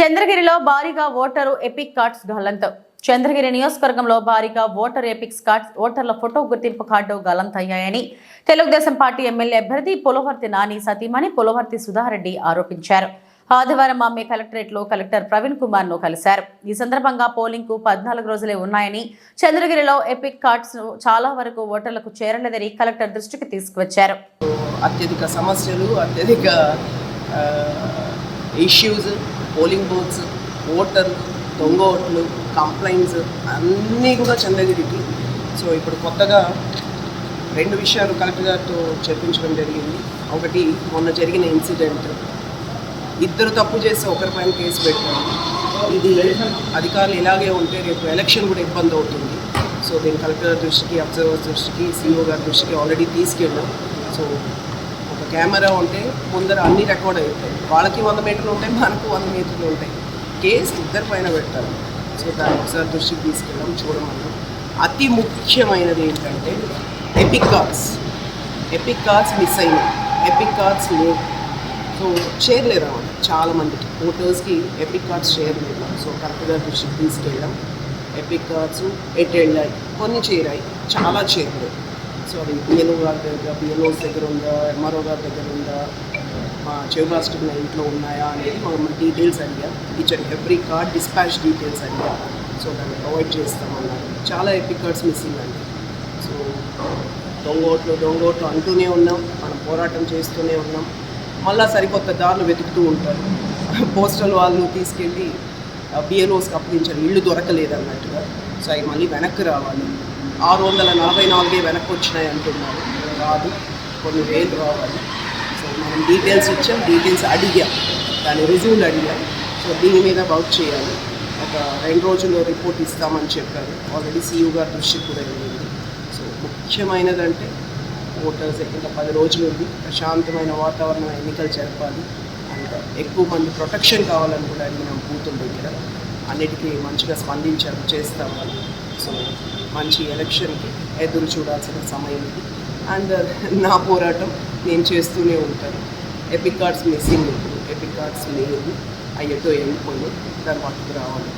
చంద్రగిరిలో భారీగా voter epic cards గల్లంతు చంద్రగిరి నియోజకవర్గంలో భారీగా ఓటర్ ఎపిక్స్ కార్డ్స్ ఓటర్ల ఫోటో గుర్తింపు కార్డు గల్లంతయ్యాయని తెలుగుదేశం పార్టీ ఎమ్మెల్యే అభ్యర్థి పులవర్తి నాని సతీమణి పులవర్తి సుధారెడ్డి ఆరోపించారు. ఆదివారం ఆమె కలెక్టరేట్లో కలెక్టర్ ప్రవీణ్ కుమార్ను కలిశారు. ఈ సందర్భంగా పోలింగ్కు పద్నాలుగు రోజులే ఉన్నాయని చంద్రగిరిలో ఎపిక్ కార్డ్స్ చాలా వరకు ఓటర్లకు చేరలేదని కలెక్టర్ దృష్టికి తీసుకువచ్చారు. అత్యధిక సమస్యలు అత్యధిక ఇష్యూస్ పోలింగ్ బూత్స్ ఓటర్లు దొంగ ఓట్లు కంప్లైంట్స్ అన్నీ కూడా చంద్రగిరికి. సో ఇప్పుడు కొత్తగా రెండు విషయాలు కలెక్టర్ గారితో చెప్పించడం జరిగింది. ఒకటి మొన్న జరిగిన ఇన్సిడెంట్. ఇద్దరు తప్పు చేసి ఒకరిపైన కేసు పెట్టారు. ఇది అధికారులు ఇలాగే ఉంటే రేపు ఎలక్షన్ కూడా ఇబ్బంది అవుతుంది. సో దీన్ని కలెక్టర్ దృష్టికి అబ్జర్వర్ దృష్టికి సిఇఓ గారి దృష్టికి ఆల్రెడీ తీసుకెళ్ళాం. సో కెమెరా ఉంటే ముందర అన్ని రికార్డ్ అవుతాయి వాళ్ళకి వంద మీటర్లు ఉంటాయి మనకు వంద మీటర్లు ఉంటాయి. కేసు ఇద్దరి పైన పెట్టాలి సో దాన్ని ఒకసారి దృష్టికి తీసుకెళ్ళాం చూడమన్నాం అతి ముఖ్యమైనది ఏంటంటే EPIC cards EPIC cards miss అయినాయి. ఎపిక్ కార్డ్స్ లేవు. సో చేయలేరు అన్నమాట చాలా మందికి. ఓటర్స్కి ఎపిక్ కార్డ్స్ చేయలేదు సో కరెక్ట్గా దృష్టికి తీసుకెళ్ళాం ఎపిక్ కార్డ్స్ ఎటు వెళ్ళాయి? కొన్ని చేరాయి. చాలా చేరలేదు సో అది గారి దగ్గర బిఎల్ఓస్ దగ్గర ఉందా ఎంఆర్ఓ గారి దగ్గర ఉందా మా చెవుబాస్టర్ ఇంట్లో ఉన్నాయా అనేది మనం డీటెయిల్స్ అడిగా. ఇచ్చారు ఎవ్రీ కార్డ్ డిస్పాచ్ డీటెయిల్స్ అడిగా. సో దాన్ని ప్రొవైడ్ చేస్తామన్నారు. చాలా ఎపిక్ కార్డ్స్ మిస్సింగ్ అండి. సో దొంగ ఓట్లు దొంగ ఓట్లు అంటూనే ఉన్నాం. మనం పోరాటం చేస్తూనే ఉన్నాం. మళ్ళీ సరికొత్త దారులు వెతుకుతూ ఉంటారు. పోస్టల్ వాళ్ళు తీసుకెళ్ళి బిఎల్ఓస్కి అప్పగించారు. ఇల్లు దొరకలేదు అన్నట్టుగా. సో అవి మళ్ళీ వెనక్కి రావాలి. ఆరు వందల నలభై నాలుగే వెనక్కి వచ్చినాయి అంటున్నారు. రాదు. కొన్ని వేలు రావాలి. సో మనం డీటెయిల్స్ ఇచ్చాం డీటెయిల్స్ అడిగాం. దాని రుజువులు అడిగాం. సో దీని మీద వర్క్ చేయాలి. ఒక రెండు రోజుల్లో రిపోర్ట్ ఇస్తామని చెప్పారు. ఆల్రెడీ సీఈఓ గారి దృష్టికి కూడా వెళ్ళింది. సో ముఖ్యమైనదంటే ఓటర్స్ ఇంకా పది రోజులు ఉంది. ప్రశాంతమైన వాతావరణం ఎన్నికలు జరపాలి. అండ్ ఎక్కువ మంది ప్రొటెక్షన్ కావాలని కూడా అడిగినాం బూతుల దగ్గర. అన్నిటికీ మంచిగా స్పందించారు చేస్తామని. సో మంచి ఎలక్షన్కి ఎదురు చూడాల్సిన సమయం ఇది. అండ్ నా పోరాటం నేను చేస్తూనే ఉంటాను. ఎపిక్ కార్డ్స్ మిస్సింగ్ ఇప్పుడు. ఎపిక్ కార్డ్స్ లేదు. అయ్యతో వెళ్ళిపోయి దాని పట్టుకు రావాలి.